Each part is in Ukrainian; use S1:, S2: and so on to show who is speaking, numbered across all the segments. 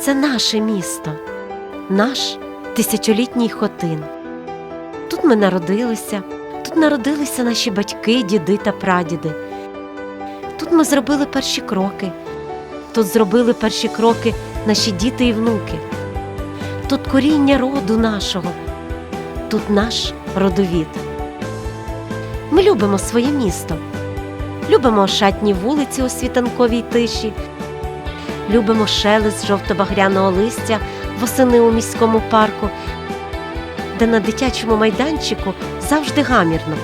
S1: це наше місто, наш тисячолітній Хотин. Тут ми народилися, тут народилися наші батьки, діди та прадіди. Тут ми зробили перші кроки, тут зробили перші кроки наші діти і внуки. Тут коріння роду нашого, тут наш родовід. Ми любимо своє місто, любимо ошатні вулиці у світанковій тиші, любимо шелест жовто-багряного листя восени у міському парку, де на дитячому майданчику завжди гамірно.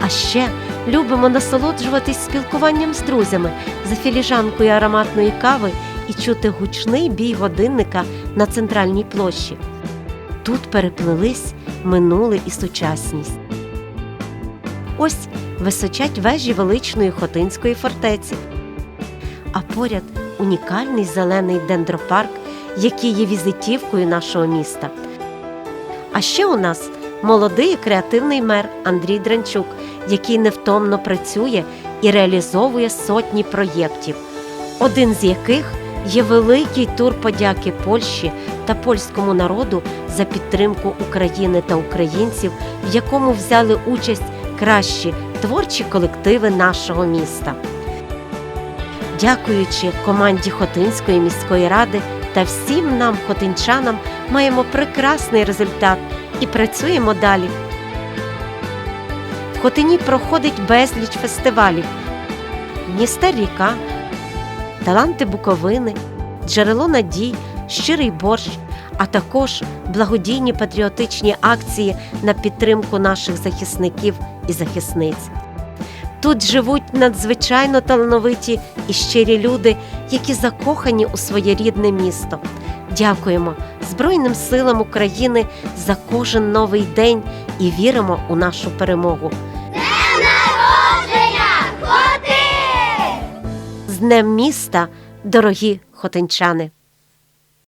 S1: А ще любимо насолоджуватись спілкуванням з друзями за філіжанкою ароматної кави і чути гучний бій годинника на центральній площі. Тут переплелись минуле і сучасність. Ось височать вежі величної Хотинської фортеці, а поряд унікальний зелений дендропарк, який є візитівкою нашого міста. А ще у нас молодий і креативний мер Андрій Дранчук, який невтомно працює і реалізовує сотні проєктів, один з яких є великий тур подяки Польщі та польському народу за підтримку України та українців, в якому взяли участь кращі творчі колективи нашого міста. Дякуючи команді Хотинської міської ради та всім нам, хотинчанам, маємо прекрасний результат і працюємо далі. В Хотині проходить безліч фестивалів: Дністер ріка, Таланти Буковини, Джерело надій, Щирий борщ, а також благодійні патріотичні акції на підтримку наших захисників і захисниць. Тут живуть надзвичайно талановиті і щирі люди, які закохані у своє рідне місто. Дякуємо Збройним силам України за кожен новий день і віримо у нашу перемогу.
S2: Народження Хотин!
S1: З Днем міста, дорогі хотинчани!